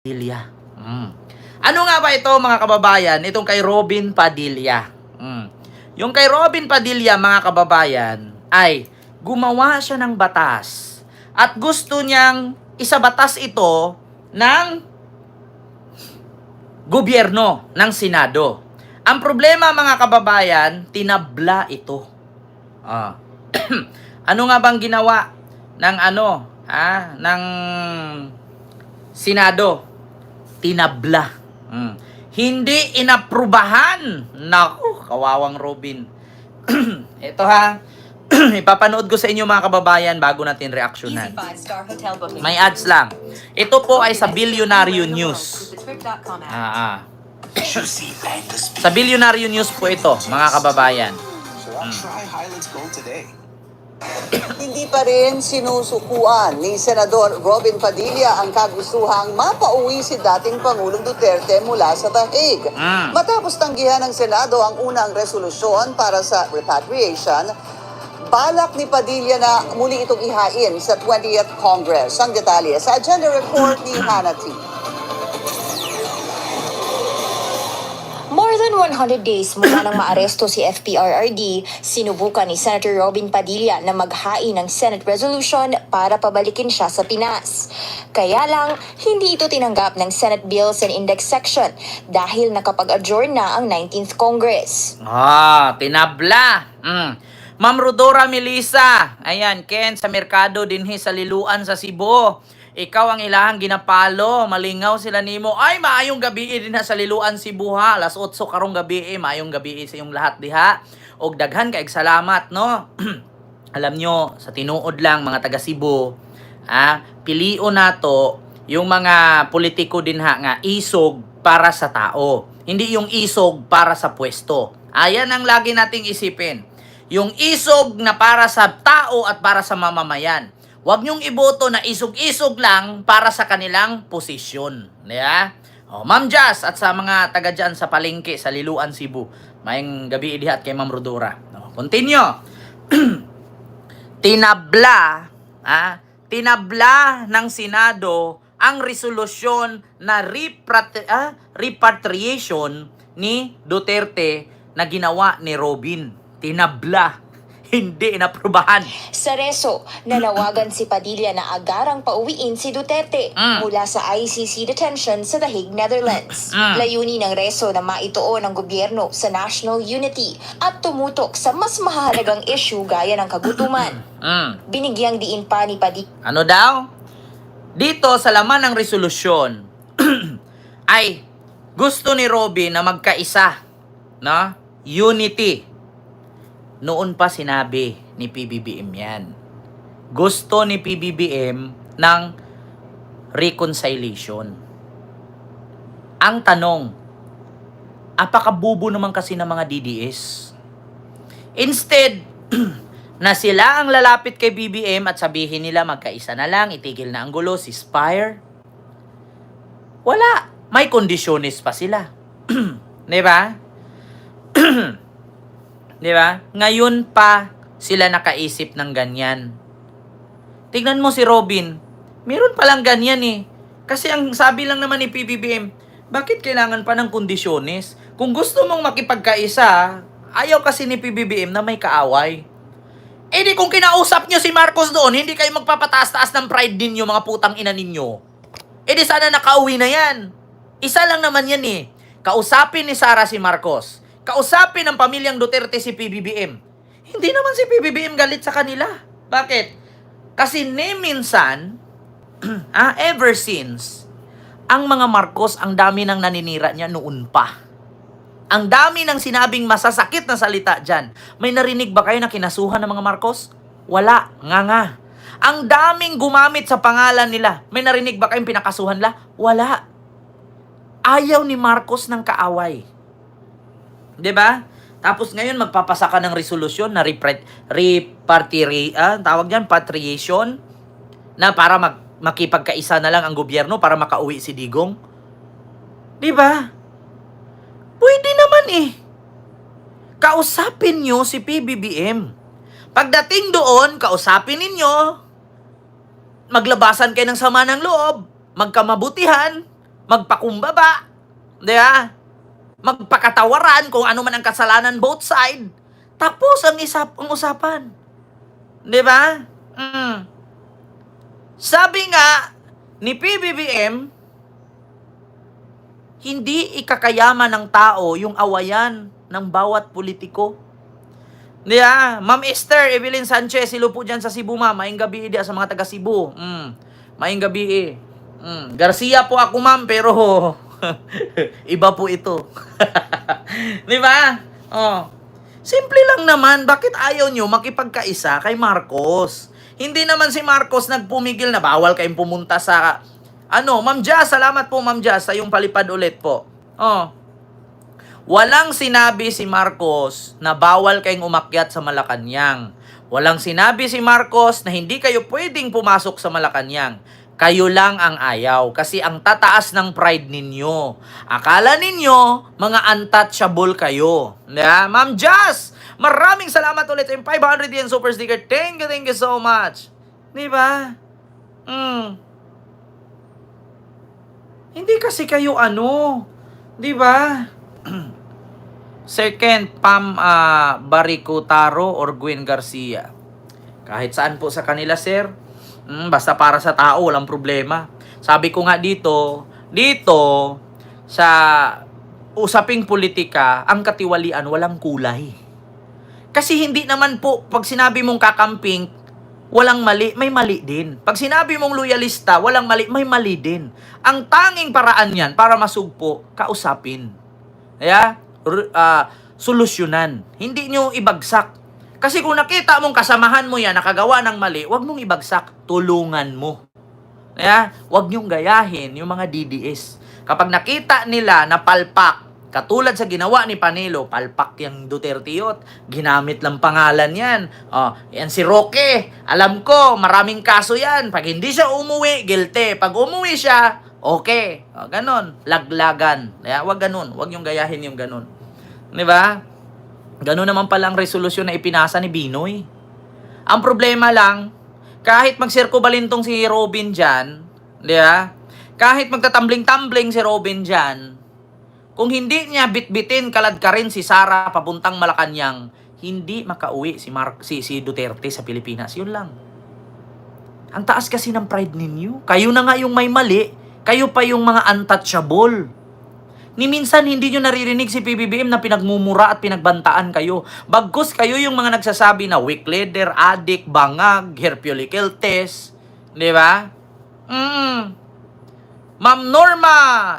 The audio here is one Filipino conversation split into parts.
Padilla. Mm. Ano nga ba ito mga kababayan? Itong kay Robin Padilla. Mm. Yung kay Robin Padilla mga kababayan ay gumawa siya ng batas at gusto niyang isabatas ito ng gobyerno ng Senado. Ang problema mga kababayan, tinabla ito. Ah. ano nga bang ginawa ng ano, ha, ng Senado? Tinabla. Mm. Hindi inaprubahan. Naku, kawawang Robin. ito ha, ipapanood ko sa inyo mga kababayan bago natin reaksyonan. May ads lang. Ito po ay sa Billionario News. Ah, ah. Sa Billionario News po ito, mga kababayan. So Hindi pa rin sinusukuan ni Senador Robin Padilla ang kagustuhang mapauwi si dating Pangulong Duterte mula sa Hague. Mm. Matapos tanggihan ng Senado ang unang resolusyon para sa repatriation, balak ni Padilla na muli itong ihain sa 20th Congress. Ang detalye sa agenda report ni Hannity. More than 100 days mula nang maaresto si FPRRD, sinubukan ni Senator Robin Padilla na maghain ng Senate resolution para pabalikin siya sa Pinas. Kaya lang, hindi ito tinanggap ng Senate Bills and Index Section dahil nakapag-adjourn na ang 19th Congress. Ah, tinabla. Mm. Ma'am Rodora Melissa. Ayan, Ken, sa merkado din sa Liluan sa Cebu. Ikaw ang ilahang ginapalo. Malingaw sila nimo. Ay, maayong gabi din ha sa Liluan Cebu ha. Alas 8 karong gabi eh. Maayong gabi sa iyong lahat diha. Og daghan kaig salamat, no? Alam nyo, sa tinuod lang mga taga Cebu, ah, pilion nato yung mga politiko din ha nga isog para sa tao. Hindi yung isog para sa pwesto. Ayan ang lagi nating isipin. Yung isog na para sa tao at para sa mamamayan. Huwag niyong iboto na isog-isog lang para sa kanilang posisyon. Yeah? Oh, Ma'am Jazz at sa mga taga dyan sa palengke sa Liluan, Cebu. Mayang gabi ilihat kay Ma'am Rodora. Oh, continue. tinabla, ah, tinabla ng Senado ang resolusyon na reprat- ah, repatriation ni Duterte na ginawa ni Robin. Tinabla. Hindi inaprubahan. Sa reso, nanawagan si Padilla na agarang pauwiin si Duterte Mm. mula sa ICC detention sa The Hague, Netherlands. Mm. Layunin ng reso na maituon ng gobyerno sa national unity at tumutok sa mas mahalagang issue gaya ng kagutuman. Mm. Binigyang diin pa ni Padilla Ano daw? Dito sa laman ng resolusyon ay gusto ni Robin na magkaisa, no? Unity. Noon pa sinabi ni PBBM yan. Gusto ni PBBM ng reconciliation. Ang tanong, apakabubo naman kasi ng mga DDS? Instead, na sila ang lalapit kay BBM at sabihin nila magkaisa na lang, itigil na ang gulo, ceasefire. Wala. May kondisyonis pa sila. 'Di ba? 'Di ba? Ngayon pa sila nakaisip ng ganyan. Tignan mo si Robin. Meron palang ganyan eh. Kasi ang sabi lang naman ni PBBM, bakit kailangan pa ng kondisyones? Kung gusto mong makipagkaisa, ayaw kasi ni PBBM na may kaaway. Eh di kung kinausap nyo si Marcos doon, hindi kayo magpapataas-taas ng pride ninyo, mga putang ina ninyo. Eh di sana nakauwi na yan. Isa lang naman yan eh. Kausapin ni Sara si Marcos. Kausapin ng pamilyang Duterte si PBBM. Hindi naman si PBBM galit sa kanila. Bakit? Kasi ni minsan, ah, ever since, ang mga Marcos, ang dami nang naninira niya noon pa. Ang dami ng sinabing masasakit na salita dyan. May narinig ba kayo na kinasuhan ng mga Marcos? Wala. Nga nga. Ang daming gumamit sa pangalan nila. May narinig ba kayong pinakasuhan nila? Wala. Ayaw ni Marcos ng kaaway. 'Di ba? Tapos ngayon magpapasa ka ng resolusyon na repart repartiri, ah, tawag diyan patriation na para mag makipagkaisa na lang ang gobyerno para makauwi si Digong. 'Di ba? Pwede naman eh. Kausapin nyo si PBBM. Pagdating doon, kausapin ninyo. Maglabasan kayo ng sama ng loob. Magkamabutihan. magpakumbaba, di ba? Magpakatawaran kung ano man ang kasalanan both side. Tapos ang isap ang usapan. Di ba? Mm. Sabi nga ni PBBM, hindi ikakayaman ng tao yung awayan ng bawat politiko. Di ba? Ma'am Esther Evelyn Sanchez, silo po dyan sa Cebu, ma'am. Maing gabi di sa mga taga Cebu. Mm. Maing gabi eh. Mm. Garcia po ako, ma'am, pero iba po ito. di ba? Oh. Simple lang naman, bakit ayaw nyo makipagkaisa kay Marcos? Hindi naman si Marcos nagpumigil na bawal kayong pumunta sa... Ano, Ma'am Jazz, salamat po Ma'am Jazz sa yung palipad ulit po. Oh. Walang sinabi si Marcos na bawal kayong umakyat sa Malacanang. Walang sinabi si Marcos na hindi kayo pwedeng pumasok sa Malacanang. Kayo lang ang ayaw kasi ang tataas ng pride ninyo. Akala ninyo, mga untouchable kayo. Yeah? Ma'am Jazz, maraming salamat ulit yung 500 yen super sticker. Thank you, thank you so much. Di ba? Mm. Hindi kasi kayo ano, 'di ba? Second, Pam uh, Baricutaro or Gwen Garcia. Kahit saan po sa kanila, sir. Mm, basta para sa tao, walang problema. Sabi ko nga dito, dito, sa usaping politika, ang katiwalian walang kulay. Kasi hindi naman po, pag sinabi mong kakamping, walang mali, may mali din. Pag sinabi mong loyalista, walang mali, may mali din. Ang tanging paraan yan para masugpo, kausapin. Yeah? R- ah, solusyonan. Hindi nyo ibagsak. Kasi kung nakita mong kasamahan mo yan, nakagawa ng mali, wag mong ibagsak, tulungan mo. Yeah? Wag nyong gayahin yung mga DDS. Kapag nakita nila na palpak, katulad sa ginawa ni Panelo, palpak yung Duterte yot, ginamit lang pangalan yan. Oh, yan si Roque, alam ko, maraming kaso yan. Pag hindi siya umuwi, guilty. Pag umuwi siya, okay. Oh, ganon, laglagan. Yeah, wag ganon, wag yung gayahin yung ganon. Di ba? Ganon naman pala ang resolusyon na ipinasa ni Binoy. Ang problema lang, kahit magsirko balintong si Robin dyan, di ba? Kahit magtatambling-tambling si Robin dyan, kung hindi niya bitbitin kalad ka rin si Sara papuntang Malacanang, hindi makauwi si, Mar- si, si Duterte sa Pilipinas. Yun lang. Ang taas kasi ng pride ninyo. Kayo na nga yung may mali, kayo pa yung mga untouchable. Ni minsan hindi nyo naririnig si PBBM na pinagmumura at pinagbantaan kayo. Bagkus kayo yung mga nagsasabi na weak leader, addict, bangag, herpulical test. Di ba? Mm. Ma'am Norma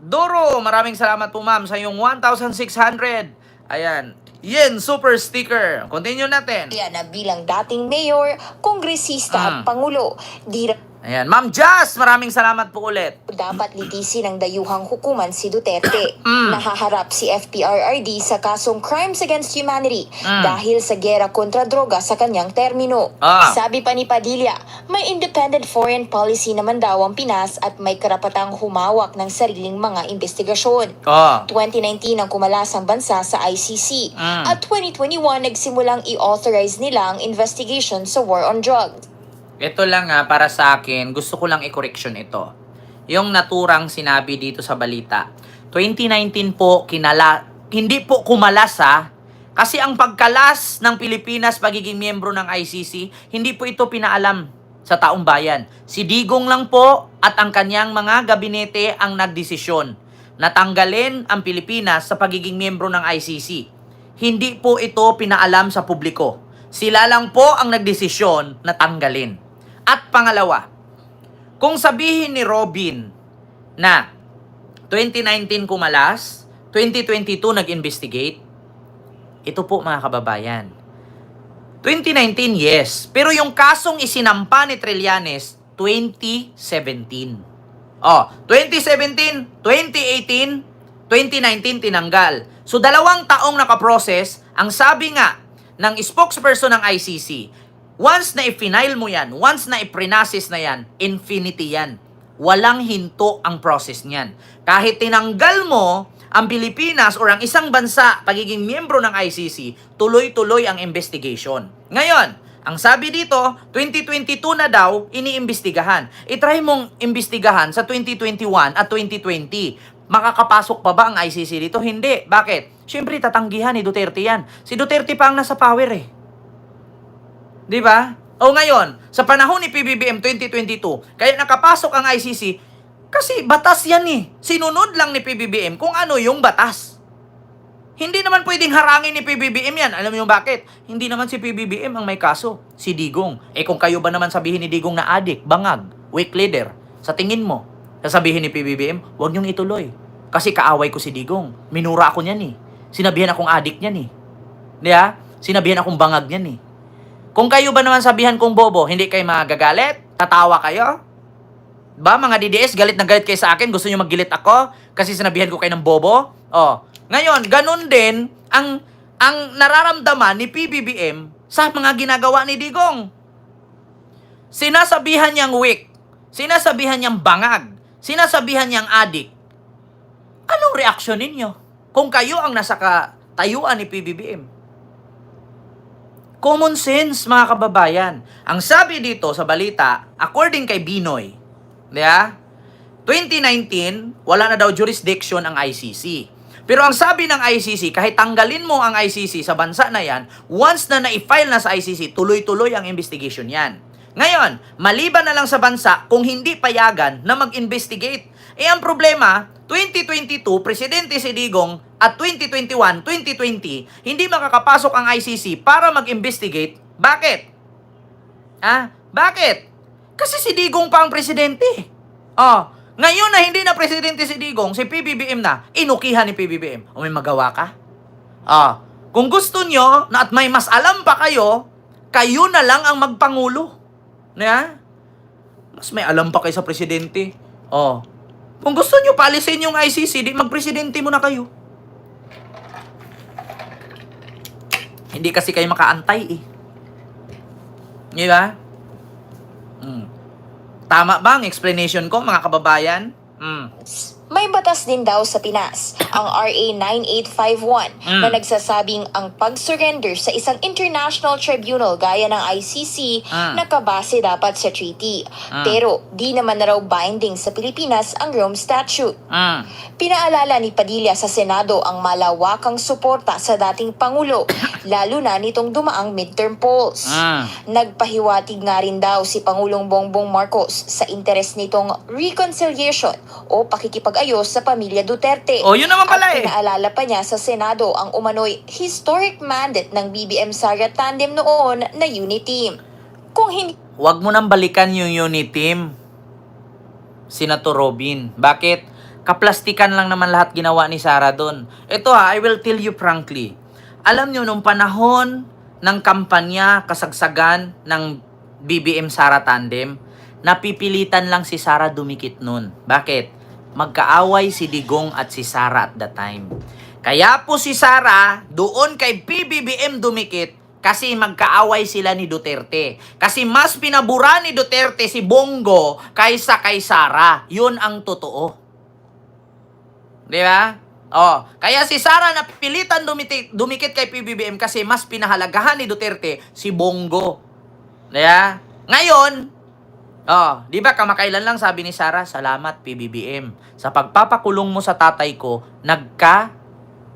Doro, maraming salamat po ma'am sa yung 1,600. Ayan. Yen, super sticker. Continue natin. Yan na bilang dating mayor, kongresista at Mm. pangulo, di Ayan. Ma'am Jazz, maraming salamat po ulit. dapat litisin ng dayuhang hukuman si Duterte. Mm. Nahaharap si FPRRD sa kasong Crimes Against Humanity Mm. dahil sa gera kontra droga sa kanyang termino. Ah. Sabi pa ni Padilla, may independent foreign policy naman daw ang Pinas at may karapatang humawak ng sariling mga investigasyon. Oh. 2019 ang kumalas ang bansa sa ICC Mm. at 2021 nagsimulang i-authorize nila ang investigation sa war on drugs. Ito lang ha, para sa akin, gusto ko lang i-correction ito. Yung naturang sinabi dito sa balita. 2019 po, kinala, hindi po kumalas ha. Kasi ang pagkalas ng Pilipinas pagiging miyembro ng ICC, hindi po ito pinaalam sa taong bayan. Si Digong lang po at ang kanyang mga gabinete ang nagdesisyon na tanggalin ang Pilipinas sa pagiging miyembro ng ICC. Hindi po ito pinaalam sa publiko. Sila lang po ang nagdesisyon na tanggalin. At pangalawa, kung sabihin ni Robin na 2019 kumalas, 2022 nag-investigate, ito po mga kababayan. 2019, yes. Pero yung kasong isinampa ni Trillanes, 2017. Oh, 2017, 2018, 2019 tinanggal. So dalawang taong nakaprocess, ang sabi nga ng spokesperson ng ICC, once na i-final mo yan, once na i-prenasis na yan, infinity yan. Walang hinto ang process niyan. Kahit tinanggal mo ang Pilipinas or ang isang bansa pagiging miyembro ng ICC, tuloy-tuloy ang investigation. Ngayon, Ang sabi dito, 2022 na daw, iniimbestigahan. I-try mong imbestigahan sa 2021 at 2020. Makakapasok pa ba ang ICC dito? Hindi. Bakit? Siyempre, tatanggihan ni Duterte yan. Si Duterte pa ang nasa power eh. Di ba? O ngayon, sa panahon ni PBBM 2022, kaya nakapasok ang ICC, kasi batas yan eh. Sinunod lang ni PBBM kung ano yung batas. Hindi naman pwedeng harangin ni PBBM yan. Alam niyo bakit? Hindi naman si PBBM ang may kaso. Si Digong. Eh kung kayo ba naman sabihin ni Digong na adik, bangag, weak leader, sa tingin mo, sasabihin ni PBBM, huwag niyong ituloy. Kasi kaaway ko si Digong. Minura ako niyan eh. Sinabihan akong adik niyan eh. Di ba? Sinabihan akong bangag niyan eh. Kung kayo ba naman sabihan kong bobo, hindi kayo magagalit? Tatawa kayo? Ba, mga DDS, galit na galit kayo sa akin? Gusto niyo maggilit ako? Kasi sinabihan ko kayo ng bobo? Oh. Ngayon, ganun din ang ang nararamdaman ni PBBM sa mga ginagawa ni Digong. Sinasabihan niyang weak. Sinasabihan niyang bangag. Sinasabihan niyang adik. Anong reaksyon ninyo? Kung kayo ang nasa katayuan ni PBBM. Common sense, mga kababayan. Ang sabi dito sa balita, according kay Binoy, di ba? 2019, wala na daw jurisdiction ang ICC. Pero ang sabi ng ICC, kahit tanggalin mo ang ICC sa bansa na yan, once na na-file na sa ICC, tuloy-tuloy ang investigation yan. Ngayon, maliban na lang sa bansa kung hindi payagan na mag-investigate. Eh ang problema, 2022, Presidente si Digong at 2021, 2020, hindi makakapasok ang ICC para mag-investigate. Bakit? Ah, bakit? Kasi si Digong pa ang presidente. Oh, ngayon na hindi na presidente si Digong, si PBBM na, inukihan ni PBBM. O may magawa ka? Ah, kung gusto nyo na at may mas alam pa kayo, kayo na lang ang magpangulo. Na? Mas may alam pa kayo sa presidente. Oh. Kung gusto nyo palisin yung ICC, di magpresidente mo na kayo. Hindi kasi kayo makaantay eh. Di ba? Mm. Tama ba ang explanation ko, mga kababayan? Mm. May batas din daw sa Pinas, ang RA 9851, na Mm. nagsasabing ang pag-surrender sa isang international tribunal gaya ng ICC Mm. nakabase dapat sa treaty. Mm. Pero di naman na raw binding sa Pilipinas ang Rome Statute. Mm. Pinaalala ni Padilla sa Senado ang malawakang suporta sa dating Pangulo, lalo na nitong dumaang midterm polls. Mm. Nagpahiwatig nga rin daw si Pangulong Bongbong Marcos sa interes nitong reconciliation o pakikipag-ayos sa pamilya Duterte. Oh, yun naman pala At eh. pinaalala pa niya sa Senado ang umano'y historic mandate ng BBM Sara Tandem noon na unity. Kung hindi Huwag mo nang balikan yung unit team. Senator Robin. Bakit? Kaplastikan lang naman lahat ginawa ni Sara doon. Ito ha, I will tell you frankly. Alam nyo, nung panahon ng kampanya, kasagsagan ng BBM Sara Tandem, napipilitan lang si Sara dumikit nun. Bakit? Magkaaway si Digong at si Sara at the time. Kaya po si Sara, doon kay PBBM dumikit, kasi magkaaway sila ni Duterte. Kasi mas pinabura ni Duterte si Bongo kaysa kay Sara. Yun ang totoo. Di ba? Oh, kaya si Sara napilitan dumiti, dumikit kay PBBM kasi mas pinahalagahan ni Duterte si Bongo. Di ba? Ngayon, oh, di ba kamakailan lang sabi ni Sara, salamat PBBM. Sa pagpapakulong mo sa tatay ko, nagka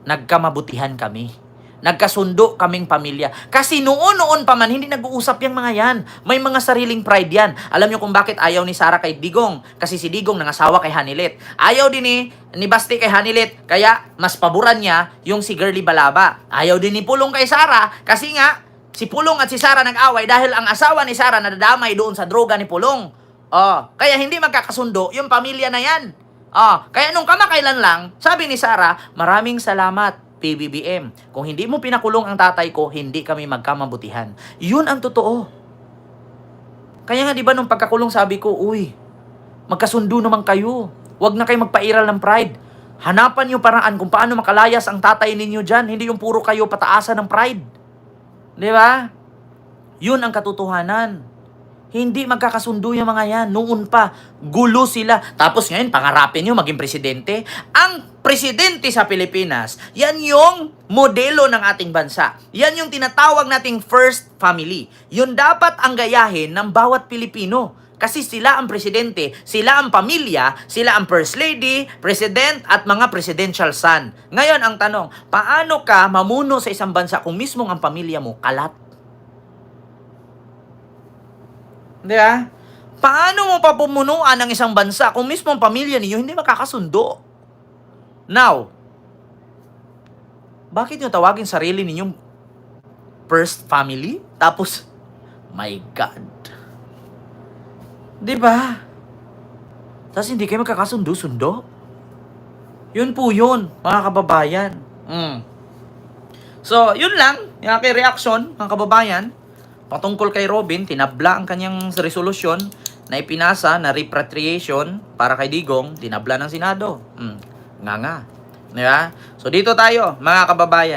nagkamabutihan kami. Nagkasundo kaming pamilya. Kasi noon-noon pa man, hindi nag-uusap yung mga yan. May mga sariling pride yan. Alam niyo kung bakit ayaw ni Sara kay Digong? Kasi si Digong nangasawa kay Hanilet. Ayaw din ni, ni Basti kay Hanilet. Kaya mas paboran niya yung si Girly Balaba. Ayaw din ni Pulong kay Sara. Kasi nga, si Pulong at si Sara nag-away dahil ang asawa ni Sara nadadamay doon sa droga ni Pulong. Oh, kaya hindi magkakasundo yung pamilya na yan. Oh, kaya nung kamakailan lang, sabi ni Sara, maraming salamat, PBBM. Kung hindi mo pinakulong ang tatay ko, hindi kami magkamabutihan. Yun ang totoo. Kaya nga, di ba, nung pagkakulong sabi ko, uy, magkasundo naman kayo. Huwag na kayo magpairal ng pride. Hanapan niyo paraan kung paano makalayas ang tatay ninyo dyan. Hindi yung puro kayo pataasan ng pride. Di ba? Yun ang katotohanan. Hindi magkakasundo yung mga yan. Noon pa, gulo sila. Tapos ngayon, pangarapin nyo maging presidente. Ang presidente sa Pilipinas, yan yung modelo ng ating bansa. Yan yung tinatawag nating first family. Yun dapat ang gayahin ng bawat Pilipino. Kasi sila ang presidente, sila ang pamilya, sila ang first lady, president at mga presidential son. Ngayon ang tanong, paano ka mamuno sa isang bansa kung mismong ang pamilya mo kalat? Di ba? Paano mo papumunuan ng isang bansa kung mismo ang pamilya ninyo hindi makakasundo? Now, bakit nyo tawagin sarili ninyong first family? Tapos, my God. Di ba? Tapos hindi kayo magkakasundo-sundo? Yun po yun, mga kababayan. Mm. So, yun lang, yung aking reaction, mga kababayan. Patungkol kay Robin, tinabla ang kanyang resolusyon na ipinasa na repatriation para kay Digong, tinabla ng Senado. Mm. Nga nga. Diba? So, dito tayo, mga kababayan.